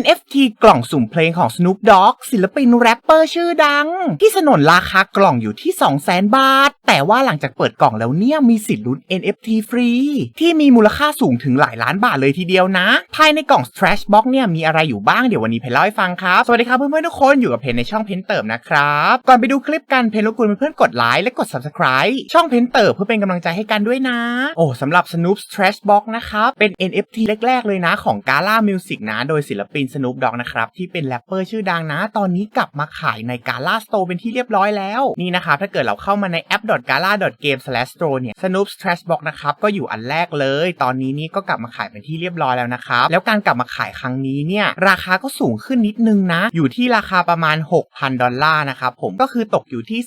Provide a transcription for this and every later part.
NFT กล่องสุ่มเพลงของ Snoop Dogg ศิลปินแรปเปอร์ชื่อดัง ที่สนนราคากล่องอยู่ที่ 200,000 บาท แต่ว่าหลังจากเปิดกล่องแล้วเนี่ยมีสิทธิ์ลุ้น NFT ฟรี ที่มีมูลค่าสูงถึงหลายล้านบาทเลยทีเดียวนะ ภายในกล่อง Trash Box เนี่ยมีอะไรอยู่บ้างเดี๋ยววันนี้เพนเล่าให้ฟังครับ สวัสดีครับเพื่อนๆทุกคนอยู่กับเพนในช่องเพนเติมนะครับ ก่อนไปดูคลิปกันเพนรบกวนเพื่อนๆกดไลค์และกด Subscribe ช่องเพนเติมเพื่อเป็นกำลังใจให้กันด้วยนะ โอ้สำหรับ Snoop Trash Box นะครับเป็น NFT แรกๆเลยนะของ Gala Music นะโดยศิลปิน Snoop Dogg นะครับ ที่เป็นแรปเปอร์ชื่อดังนะ ตอนนี้กลับมาขายใน Gala Store เป็นที่เรียบร้อยแล้ว นี่นะครับถ้าเกิดเราเข้ามาในแอป gala.game/store เนี่ย Snoop's Trash Box นะครับก็อยู่อันแรกเลย ตอนนี้นี่ก็กลับมาขายเป็นที่เรียบร้อยแล้วนะครับ แล้วการกลับมาขายครั้งนี้เนี่ยราคาก็สูงขึ้นนิดนึงนะ อยู่ที่ราคาประมาณ 6,000 ดอลลาร์นะครับผมก็คือตกอยู่ที่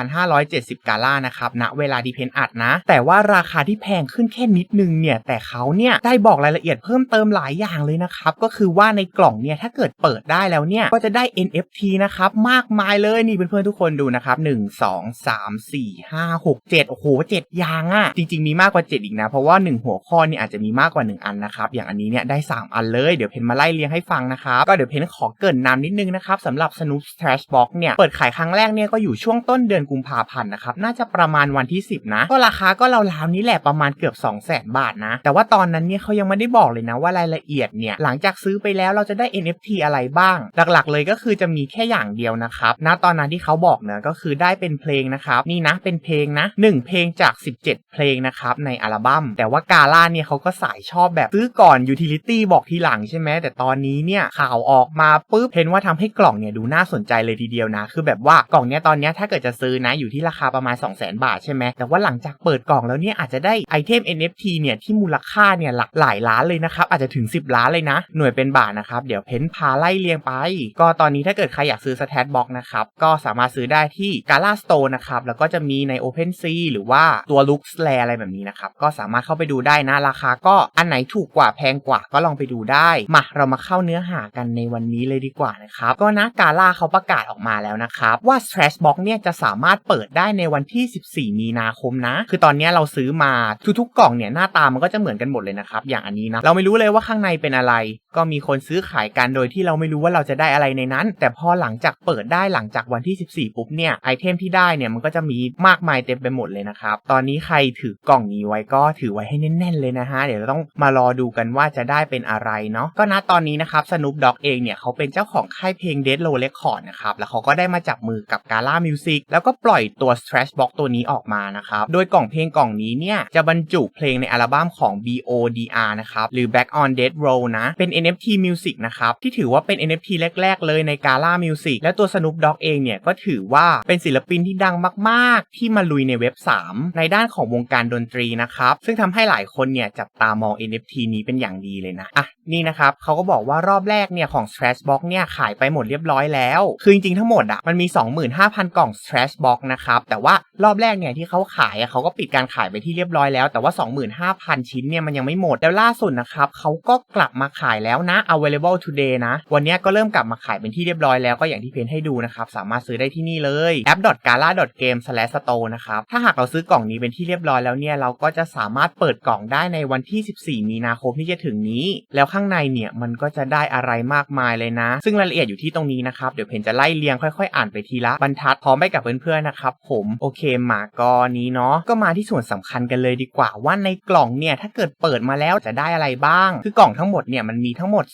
26,570 กาล่านะครับณเวลาดีเพนอัดนะ แต่ว่าราคาที่แพงขึ้นแค่นิดนึงเนี่ยแต่เขาเนี่ยได้บอกรายละเอียดเพิ่มเติมหลายอย่างเลยนะครับก็คือว่าในกล่องเนี่ยถ้าเกิดเปิดได้แล้วเนี่ยก็จะได้ NFT นะครับมากมายเลยนี่เพื่อนๆทุกคนดูนะครับ 1 2 3 4 5 6 7โอ้โห7อย่างอะ่ะจริง ๆ มีมากกว่า 7 อีกนะ เพราะว่า 1 หัวข้อเนี่ยอาจจะมีมากกว่า 1 อันนะครับอย่างอันนี้เนี่ยได้ 3 อันเลยเดี๋ยวเพนมาไล่เรียงให้ฟังนะครับก็เดี๋ยวเพนขอเกินนำนิดนึงนะครับสำหรับ Snoop Trash Box เนี่ยเปิดขายครั้งแรกเนี่ยก็อยู่ช่วงต้นเดือนกุมภาพันธ์นะครับน่าจะประมาณวันที่ 10 นะ ก็ราคาก็ราวๆนี้แหละประมาณเกือบ 2 0 0 0 0 0 บาทนะ แต่ว่าตอนนั้นเนี่ยเขายังไม่ได้บอกเลยนะว่ารายละเอียดเนี่ยหลังจากซื้อไปแล้วเราจะได้ NFT อะไรบ้าง หลักๆ เลยก็คือจะมีแค่อย่างเดียวนะครับณตอนนั้นที่เขาบอกเนะก็คือได้เป็นเพลงนะครับนี่นะเป็นเพลงนะ 1 เพลงจาก 17 เพลงนะครับในอัลบั้ม แต่ว่ากาล่าเนี่ยเขาก็สายชอบแบบซื้อก่อนยูทิลิตี้บอกทีหลังใช่ไหมแต่ตอนนี้เนี่ยข่าวออกมาปุ๊บเห็นว่าทำให้กล่องเนี่ยดูน่าสนใจเลยทีเดียวนะ คือแบบว่ากล่องเนี้ยตอนเนี้ยถ้าเกิดจะซื้อนะอยู่ที่ราคาประมาณ 2 0 0 0 0 0 บาทใช่ไหมแต่ว่าหลังจากเปิดกล่องแล้วเนี่ยอาจจะได้ไอเทม NFT เนี่ยที่มูลค่าเนี่ยหลักหลายล้านเลยนะครับอาจจะถึง 10 ล้านเลยนะ หน่วยเป็นบาทนะครับ เดี๋ยวเพ้นพาไล่เรียงไป ก็ตอนนี้ถ้าเกิดใครอยากซื้อสแตทบ็อกนะครับ ก็สามารถซื้อได้ที่ Gala Store นะครับ แล้วก็จะมีใน OpenSea หรือว่าตัว Lux l a อะไรแบบนี้นะครับ ก็สามารถเข้าไปดูได้นะราคา ก็อันไหนถูกกว่าแพงกว่าก็ลองไปดูได้มาเรามาเข้าเนื้อหากันในวันนี้เลยดีกว่านะครับ ก็นะกาล่าเขาประกาศออกมาแล้วนะครับ ว่า Trash Box เนี่ยจะสามารถเปิดได้ในวันที่ 14 มีนาคมนะ คือตอนนี้เราซื้อมาทุกๆกล่องเนี่ยหน้าตามันก็จะเหมือนกันหมดเลยนะครับ อย่างอันนี้นะ เราไม่รู้เลยว่าข้างในเป็นอะไร ก็มีคนซื้อขายกันโดยที่เราไม่รู้ว่าเราจะได้อะไรในนั้น แต่พอหลังจากเปิดได้หลังจากวันที่ 14 ปุ๊บเนี่ยไอเทมที่ได้เนี่ยมันก็จะมีมากมายเต็มไปหมดเลยนะครับ ตอนนี้ใครถือกล่องนี้ไว้ก็ถือไว้ให้แน่น ๆ เลยนะฮะ เดี๋ยวเราต้องมารอดูกันว่าจะได้เป็นอะไรเนาะก็ณตอนนี้นะครับสนุปด็อกเองเนี่ยเขาเป็นเจ้าของค่ายเพลง Dead Low Record นะครับแล้วเขาก็ได้มาจับมือกับ Gala Music แล้วก็ปล่อยตัว Trash Box ตัวนี้ออกมานะครับโดยกล่องเพลงกล่องนี้เนี่ยจะบรรจุเพลงในอัลบั้มของ BODR นะครับหรือ Back on Dead Row นะเป็น NFT Music นะครับที่ถือว่าเป็น NFT แรก ๆ เลยใน Gala Music และตัว Snoop Dogg เองเนี่ยก็ถือว่าเป็นศิลปินที่ดังมากๆ ที่มาลุยในเว็บ 3 ในด้านของวงการดนตรีนะครับซึ่งทำให้หลายคนเนี่ยจับตามอง NFT นี้เป็นอย่างดีเลยนะอะนี่นะครับเขาก็บอกว่ารอบแรกเนี่ยของ Trash Box เนี่ยขายไปหมดเรียบร้อยแล้ว คือจริงๆทั้งหมดอะมันมี 25,000 กล่อง Trash Box นะครับแต่ว่ารอบแรกเนี่ยที่เขาขายอะเขาก็ปิดการขายไปที่เรียบร้อยแล้วแต่ว่า 25,000 ชิ้นเนี่ยมันยังไม่หมดแล้วล่าสุดนะครับเขาก็กลับมาขายแล้วนะเอา available today นะ วันนี้ก็เริ่มกลับมาขายเป็นที่เรียบร้อยแล้วก็อย่างที่เพนให้ดูนะครับ สามารถซื้อได้ที่นี่เลย app.gala.game/store นะครับ ถ้าหากเราซื้อกล่องนี้เป็นที่เรียบร้อยแล้วเนี่ย เราก็จะสามารถเปิดกล่องได้ในวันที่ 14 มีนาคมที่จะถึงนี้ แล้วข้างในเนี่ยมันก็จะได้อะไรมากมายเลยนะ ซึ่งรายละเอียดอยู่ที่ตรงนี้นะครับ เดี๋ยวเพนจะไล่เรียงค่อยๆ อ่านไปทีละบรรทัดพร้อมไปกับเพื่อนๆนะครับผม โอเคมาก็นี้เนาะ ก็มาที่ส่วนสำคัญกันเลยดีกว่าว่าในกล่องเนี่ยถ้าเกิดเปิดมาแล้วจะได้อะไรบ้าง คือกล่องทั้งหมดเนี่ยมันมีทั้งหมด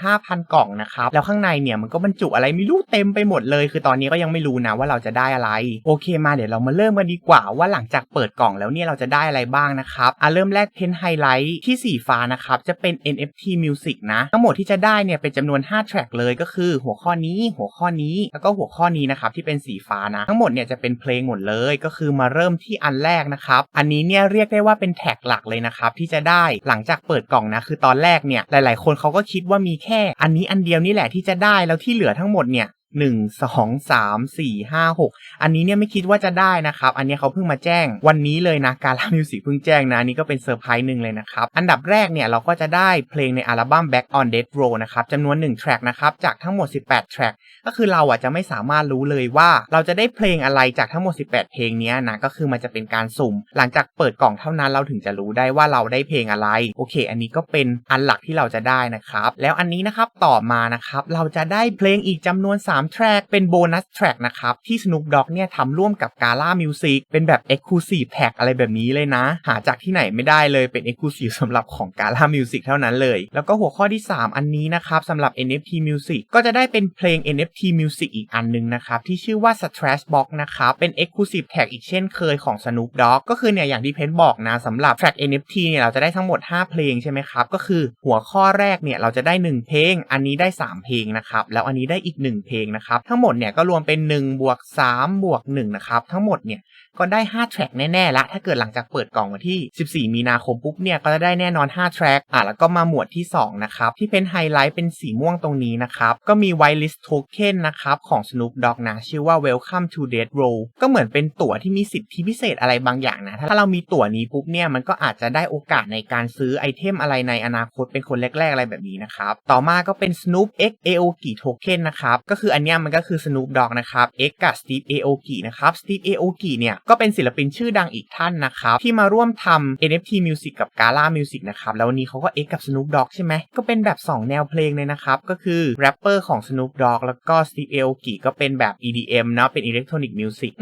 25,000 กล่องนะครับ แล้วข้างในเนี่ยมันก็บรรจุอะไรไม่รู้เต็มไปหมดเลย คือตอนนี้ก็ยังไม่รู้นะว่าเราจะได้อะไร โอเคมาเดี๋ยวเรามาเริ่มกันดีกว่าว่าหลังจากเปิดกล่องแล้วเนี่ยเราจะได้อะไรบ้างนะครับอะเริ่มแรกเพนไฮไลท์ที่สีฟ้านะครับจะเป็น NFT Music นะทั้งหมดที่จะได้เนี่ยเป็นจำนวน5แทร็กเลยก็คือ หัวข้อนี้หัวข้อนี้แล้วก็หัวข้อนี้นะครับที่เป็นสีฟ้านะทั้งหมดเนี่ยจะเป็นเพลงหมดเลยก็คือมาเริ่มที่อันแรกนะครับอันนี้เนี่ยเรียกได้ว่าเป็นแท็กหลักเลยนะครับที่จะได้หลังจากเปิดกล่องนะคือตอนแรกเนี่ยหลาย ๆ คนเขาก็คิดว่ามีแค่ อันนี้อันเดียวนี่แหละที่จะได้แล้วที่เหลือทั้งหมดเนี่ย 1 2 3 4 5 6อันนี้เนี่ยไม่คิดว่าจะได้นะครับ อันนี้เขาเพิ่งมาแจ้งวันนี้เลยนะการล่ามิวสิกเพิ่งแจ้งนะอันนี้ก็เป็นเซอร์ไพรส์หนึ่งเลยนะครับ อันดับแรกเนี่ยเราก็จะได้เพลงในอัลบั้ม Back on Death Row นะครับจำนวน1 track นะครับจากทั้งหมด 18 track ก็คือเราอะจะไม่สามารถรู้เลยว่า เราจะได้เพลงอะไรจากทั้งหมด 18 เพลงนี้นะก็คือมันจะเป็นการสุ่ม หลังจากเปิดกล่องเท่านั้นเราถึงจะรู้ได้ว่าเราได้เพลงอะไรโอเค อันนี้ก็เป็นอันหลักที่เราจะได้นะครับแล้วอันนี้นะครับต่อมานะครับเราจะได้เพลงอีกจำนวน3แทร็กเป็นโบนัสแทร็กนะครับ ที่ Snoop Dogg เนี่ยทำร่วมกับ Gala Music เป็นแบบ Exclusive Tag อะไรแบบนี้เลยนะ หาจากที่ไหนไม่ได้เลยเป็น Exclusive สำหรับของ Gala Music เท่านั้นเลย แล้วก็หัวข้อที่ 3 อันนี้นะครับสำหรับ NFT Music ก็จะได้เป็นเพลง NFT Music อีกอันหนึงนะครับที่ชื่อว่า Strash Box นะครับเป็น Exclusive Tag อีกเช่นเคยของ Snoop Dogg ก็คือเนี่ยอย่างที่เพนบอกนะสำหรับ Track NFT เนี่ยเราจะได้ทั้งหมด 5 เพลงใช่ไหมครับก็คือหัวข้อแรกเนี่ยเราจะได้ 1 เพลง อันนี้ได้ 3 เพลงนะครับแล้วอันนี้ได้อีก 1 เพลงนะครับ ทั้งหมดเนี่ยก็รวมเป็น1บวก3บวก1นะครับ ทั้งหมดเนี่ยก็ได้ 5 แทร็กแน่ๆละถ้าเกิดหลังจากเปิดกล่องวันที่ 14 มีนาคมปุ๊บเนี่ยก็จะได้แน่นอน 5 แทร็กอะแล้วก็มาหมวดที่ 2 นะครับ ที่เป็นไฮไลท์เป็นสีม่วงตรงนี้นะครับ ก็มี whitelist token นะครับ ของ Snoop Dogg นะ ชื่อว่า welcome to Death Row ก็เหมือนเป็นตั๋วที่มีสิทธิพิเศษอะไรบางอย่างนะ ถ้าเรามีตั๋วนี้ปุ๊บเนี่ยมันก็อาจจะได้โอกาสในการซื้อไอเทมอะไรในอนาคตเป็นคนแรกๆอะไรแบบนี้นะครับต่อมาก็เป็น Snoop X Aoki token นะครับก็คืออันเนี้ยมันก็คือ Snoop Dogg นะครับ X กับ Steve Aoki นะครับ Steve Aoki เนี่ยก็เป็นศิลปินชื่อดังอีกท่านนะครับ ที่มาร่วมทำ NFT Music กับ Gala Music นะครับ แล้ววันนี้เขาก็ X กับ Snoop Dogg ใช่ไหมก็เป็นแบบ 2 แนวเพลงเลยนะครับ ก็คือแรปเปอร์ของ Snoop Dogg แล้วก็ Steve Aoki ก็เป็นแบบ EDM เนาะเป็น Electronic Music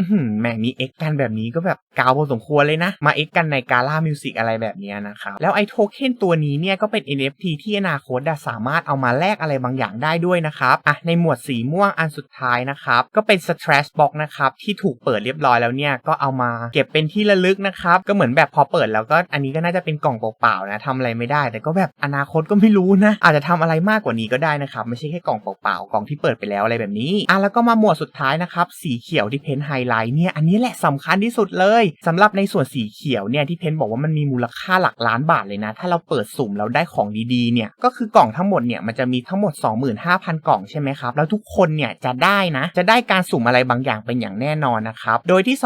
แหม่มี X กันแบบนี้ก็แบบกาวพอสมควรเลยนะ มา X กันใน Gala Music อะไรแบบนี้นะครับแล้วไอ้โทเค็นตัวนี้เนี่ยก็เป็น NFT ที่อนาคตสามารถเอามาแลกอะไรบางอย่างได้ด้วยนะครับอะในหมวดสีม่วงอันสุดท้ายนะครับก็เป็น Strash Box นะครับที่ถูกเปิดเรียบร้อยแล้วเนี่ยก็เอามาเก็บเป็นที่ระลึกนะครับก็เหมือนแบบพอเปิดแล้วก็อันนี้ก็น่าจะเป็นกล่องเปล่าๆนะทำอะไรไม่ได้ แต่ก็แบบอนาคตก็ไม่รู้นะ อาจจะทำอะไรมากกว่านี้ก็ได้นะครับไม่ใช่แค่กล่องเปล่าๆกล่องที่เปิดไปแล้วอะไรแบบนี้อะแล้วก็มาหมวดสุดท้ายนะครับสีเขียวที่เพ้นไฮไลท์เนี่ยอันนี้แหละสำคัญที่สุดเลยสำหรับในส่วนสีเขียวเนี่ยที่เพ้นบอกว่ามันมีมูลค่าหลักล้านบาทเลยนะ ถ้าเราเปิดสุ่มแล้วได้ของดีๆเนี่ยก็คือกล่องทั้งหมดเนี่ยมันจะมีทั้งหมด 25,000 กล่องใช่ไหมครับแล้วทุกคนเนี่ยจะได้นะจะได้การสุ่มอะไรบางอย่างเป็นอย่างแน่นอนนะครับโดยที่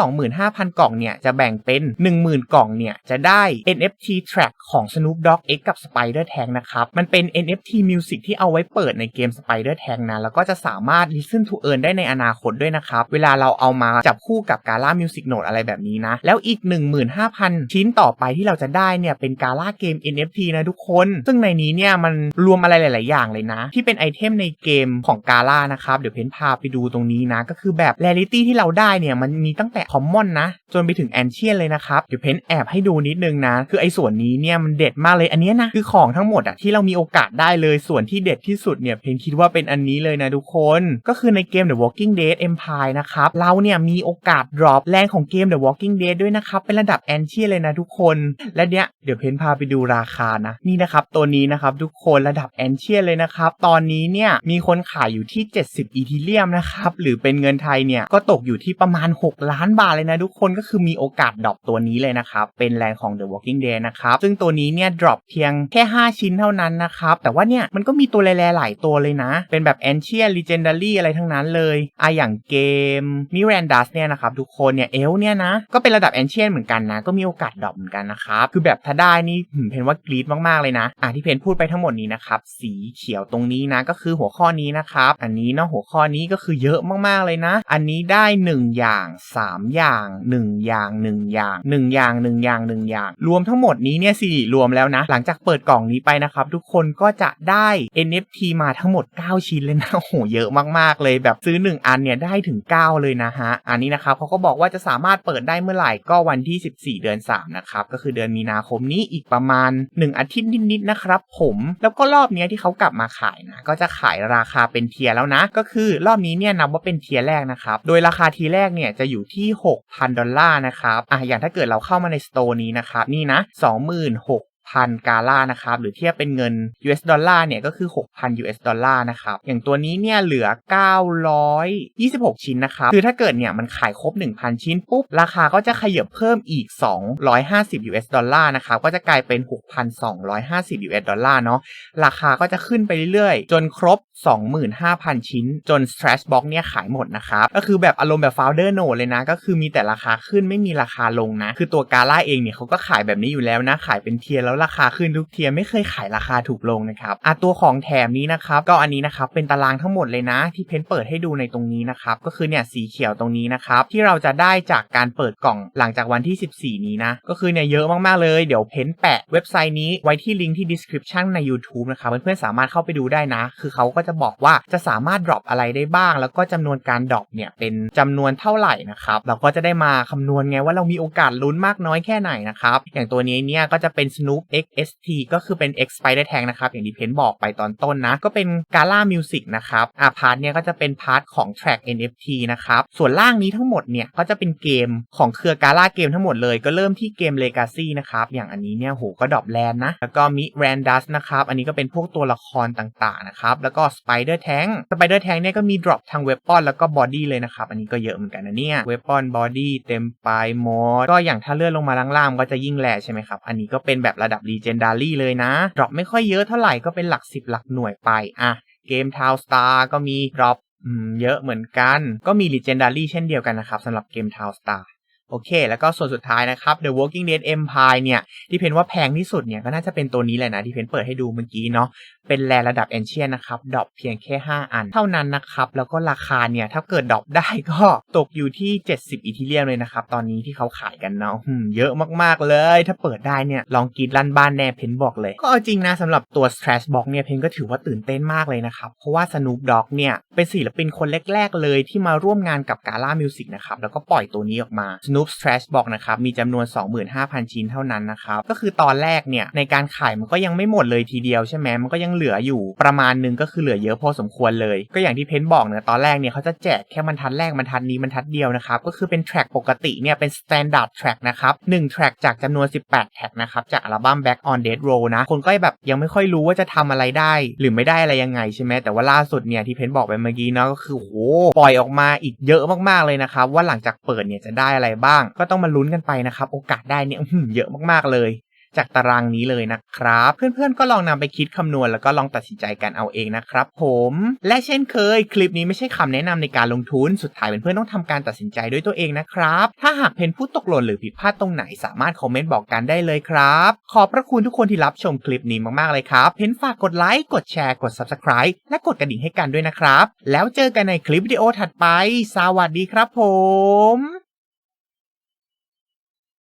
25,000 กล่องเนี่ย จะแบ่งเป็น 10,000 กล่องเนี่ย จะได้ NFT track ของ Snoop Dogg X กับ Spider Tank นะครับ มันเป็น NFT music ที่เอาไว้เปิดในเกม Spider Tank นะ แล้วก็จะสามารถ listen to earn ได้ในอนาคตด้วยนะครับ เวลาเราเอามาจับคู่กับ Gala Music Note อะไรแบบนี้นะ แล้วอีก 15,000 ชิ้นต่อไปที่เราจะได้เนี่ย เป็น Gala Game NFT นะทุกคน ซึ่งในนี้เนี่ยมันรวมอะไรหลาย ๆ อย่างเลยนะ ที่เป็นไอเทมในเกมของ Gala นะครับ เดี๋ยวเพนพาไปดูตรงนี้นะ ก็คือแบบ Rarity ที่เราได้เนี่ย มันมีตั้งแต่ Common นะ จนไปถึง Ancient เลยนะครับ เดี๋ยวเพนแอบให้ดูนิดนึงนะ คือไอ้ส่วนนี้เนี่ยมันเด็ดมากเลยอันนี้นะ คือของทั้งหมดอะที่เรามีโอกาสได้เลยส่วนที่เด็ดที่สุดเนี่ยเพนคิดว่าเป็นอันนี้เลยนะทุกคน ก็คือในเกม The Walking Dead Empire นะครับ เราเนี่ยมีโอกาส drop แรงของเกม The Walking Dead ด้วยนะครับ เป็นระดับ Ancient เลยนะทุกคน และเนี้ยเดี๋ยวเพนพาไปดูราคานะนี่นะครับตัวนี้นะครับทุกคนระดับ Ancient เลยนะครับตอนนี้เนี่ยมีคนขายอยู่ที่ 70 อีทีเรียมนะครับหรือเป็นเงินไทยเนี่ยก็ตกอยู่ที่ประมาณ 6 ล้านบาทเลยนะทุกคนก็คือมีโอกาสดรอปตัวนี้เลยนะครับ เป็นแรงของ The Walking Dead นะครับ ซึ่งตัวนี้เนี่ยดรอปเพียงแค่ 5 ชิ้นเท่านั้นนะครับ แต่ว่าเนี่ยมันก็มีตัวแร่ๆหลายตัวเลยนะ เป็นแบบ Ancient Legendary อะไรทั้งนั้นเลยอะอย่างเกม Mirandas เนี่ยนะครับ ทุกคนเนี่ยเอลเนี่ยนะ ก็เป็นระดับ Ancient เหมือนกันนะ ก็มีโอกาสดรอปเหมือนกันนะครับคือแบบถ้าได้นี่หืมเพนว่ากรีดมากๆเลยนะอะที่เพนพูดไปทั้งหมดนี้นะครับสีเขียวตรงนี้นะก็คือหัวข้อนี้นะครับอันนี้เนาะหัวข้อนี้ก็คือเยอะมากๆเลยนะ อันนี้ได้ 1 อย่าง 3 อย่าง1อย่าง1อย่าง1อย่าง1อย่าง1อย่าง รวมทั้งหมดนี้เนี่ยสิรวมแล้วนะ หลังจากเปิดกล่องนี้ไปนะครับ ทุกคนก็จะได้ NFT มาทั้งหมด 9 ชิ้นเลยนะโอ้โหเยอะมากๆเลยแบบซื้อ 1 อันเนี่ยได้ถึง 9 เลยนะฮะ อันนี้นะครับเขาก็บอกว่าจะสามารถเปิดได้เมื่อไหร่ก็วันที่ 14 เดือน 3 นะครับ ก็คือเดือนมีนาคมนี้อีกประมาณ 1 อาทิตย์นิดๆนะครับ ผมแล้วก็รอบนี้ที่เขากลับมาขายนะก็จะขายราคาเป็นเทียร์แล้วนะ ก็คือรอบนี้เนี่ยนับว่าเป็นเทียร์แรกนะครับโดยราคาทีแรกเนี่ยจะอยู่ที่6,000 ดอลลาร์นะครับอะอย่างถ้าเกิดเราเข้ามาในสโตร์นี้นะครับนี่นะ26,000 6,000กาล่านะครับหรือเทียบเป็นเงิน US ดอลลาร์เนี่ยก็คือ 6,000 US ดอลลาร์นะครับอย่างตัวนี้เนี่ยเหลือ 926 ชิ้นนะครับคือถ้าเกิดเนี่ยมันขายครบ 1,000 ชิ้นปุ๊บ ราคาก็จะขยับเพิ่มอีก 250 US ดอลลาร์นะครับก็จะกลายเป็น 6,250 US ดอลลาร์เนาะราคาก็จะขึ้นไปเรื่อยๆ จนครบ 25,000 ชิ้น จน Trash Box เนี่ยขายหมดนะครับก็คือแบบอารมณ์แบบ Founder Note เลยนะก็คือมีแต่ราคาขึ้นไม่มีราคาลงนะคือตัวกาล่าเองเนี่ยเขาก็ขายแบบนี้อยู่แล้วนะขายเป็นเทียร์แล้วราคาขึ้นทุกเทียร์ไม่เคยขายราคาถูกลงนะครับอะตัวของแถมนี้นะครับก็อันนี้นะครับเป็นตารางทั้งหมดเลยนะ ที่เพนเปิดให้ดูในตรงนี้นะครับก็คือเนี่ยสีเขียวตรงนี้นะครับที่เราจะได้จากการเปิดกล่องหลังจากวันที่ 14 นี้นะก็คือเนี่ยเยอะมากๆเลยเดี๋ยวเพนแปะเว็บไซต์นี้ไว้ที่ลิงก์ที่ description ใน YouTube นะครับเพื่อนๆสามารถเข้าไปดูได้นะ คือเขาก็จะบอกว่าจะสามารถ drop อะไรได้บ้าง แล้วก็จำนวนการ drop เนี่ยเป็นจำนวนเท่าไหร่นะครับเราก็จะได้มาคำนวณไงว่าเรามีโอกาสลุ้นมากน้อยแค่ไหนนะครับอย่างตัวนี้เนี่ยก็จะเป็น Snoop XST ก็คือเป็น X Spider Tank นะครับ อย่างที่เพนบอกไปตอนต้นนะ ก็เป็น Gala Music นะครับอ่าพาร์ทเนี่ยก็จะเป็นพาร์ทของ Track NFT นะครับ ส่วนล่างนี้ทั้งหมดเนี่ย ก็จะเป็นเกมของเครือ Gala เกมทั้งหมดเลย ก็เริ่มที่เกม Legacy นะครับ อย่างอันนี้เนี่ยโหก็ดอปแลนนะ แล้วก็มิ Randas นะครับ อันนี้ก็เป็นพวกตัวละครต่างๆนะครับ แล้วก็ Spider Tank Spider Tank เนี่ยก็มี drop ทาง Weapon แล้วก็ Body เลยนะครับ อันนี้ก็เยอะเหมือนกันนะเนี่ย Weapon Body เต็มไปหมดก็อย่างถ้าเลื่อนลงมาล่างๆก็จะยิ่งแหล่ใช่ไหมครับอันนี้ก็เป็นแบบระดับ Legendary เลยนะ ดรอปไม่ค่อยเยอะเท่าไหร่ก็เป็นหลัก 10 หลักหน่วยไป อะ เกม Town Star ก็มีดรอปเยอะเหมือนกัน ก็มี Legendary เช่นเดียวกันนะครับสำหรับเกม Town Star โอเค แล้วก็ส่วนสุดท้ายนะครับ The Walking Dead Empire เนี่ย ที่เพนว่าแพงที่สุดเนี่ยก็น่าจะเป็นตัวนี้แหละนะ ที่เพนเปิดให้ดูเมื่อกี้เนาะ เป็นแรระดับ Ancient นะครับดรอปเพียงแค่ 5 อัน เท่านั้นนะครับ แล้วก็ราคาเนี่ย ถ้าเกิดดรอปได้ก็ตกอยู่ที่ 70 อีทีเรียมเลยนะครับ ตอนนี้ที่เขาขายกันเนาะเยอะมากๆเลย ถ้าเปิดได้เนี่ย ลองกรีดลั่นบ้านแน่เพนบอกเลย ก็เอาจริงนะสำหรับตัว Trash Box เนี่ยเพนก็ถือว่าตื่นเต้นมากเลยนะครับ เพราะว่า Snoop Dogg เนี่ยเป็นศิลปินคนแรก ๆ เลยที่มาร่วมงานกับ Gala Music นะครับแล้วก็ปล่อยตัวนี้ออกมา Snoop Trash Box นะครับ มีจำนวน 25,000 ชิ้นเท่านั้นนะครับ ก็คือตอนแรกเนี่ยในการขายมันก็ยังไม่หมดเลยทีเดียวใช่ไหมมันก็ยังเหลืออยู่ประมาณนึงก็คือเหลือเยอะพอสมควรเลย ก็อย่างที่เพนบอกเนี่ยตอนแรกเนี่ยเขาจะแจกแค่บรรทัดแรกบรรทัดนี้บรรทัดเดียวนะครับ ก็คือเป็นแทร็กปกติเนี่ยเป็น standard track นะครับ1แทร็กจากจำนวน 18 แท็กนะครับจากอัลบั้ม Back on Dead Row นะ คนก็แบบยังไม่ค่อยรู้ว่าจะทำอะไรได้ หรือไม่ได้อะไรยังไงใช่ไหมแต่ว่าล่าสุดเนี่ยที่เพนบอกไปเมื่อกี้เนาะก็คือโหปล่อยออกมาอีกเยอะมากๆเลยนะครับว่าหลังจากเปิดเนี่ยจะได้อะไรบ้างก็ต้องมาลุ้นกันไปนะครับ โอกาสได้เนี่ยเยอะมากๆเลย จากตารางนี้เลยนะครับ เพื่อนๆก็ลองนำไปคิดคำนวณแล้วก็ลองตัดสินใจกันเอาเองนะครับ ผม และเช่นเคย คลิปนี้ไม่ใช่คำแนะนำในการลงทุนสุดท้ายเพื่อนๆต้องทำการตัดสินใจด้วยตัวเองนะครับ ถ้าหากเพนผู้ตกหล่นหรือผิดพลาดตรงไหนสามารถคอมเมนต์บอกกันได้เลยครับ ขอบพระคุณทุกคนที่รับชมคลิปนี้มากๆเลยครับเพนฝากกดไลค์กดแชร์กด Subscribe และกดกระดิ่งให้กันด้วยนะครับ แล้วเจอกันในคลิปวิดีโอถัดไป สวัสดีครับผม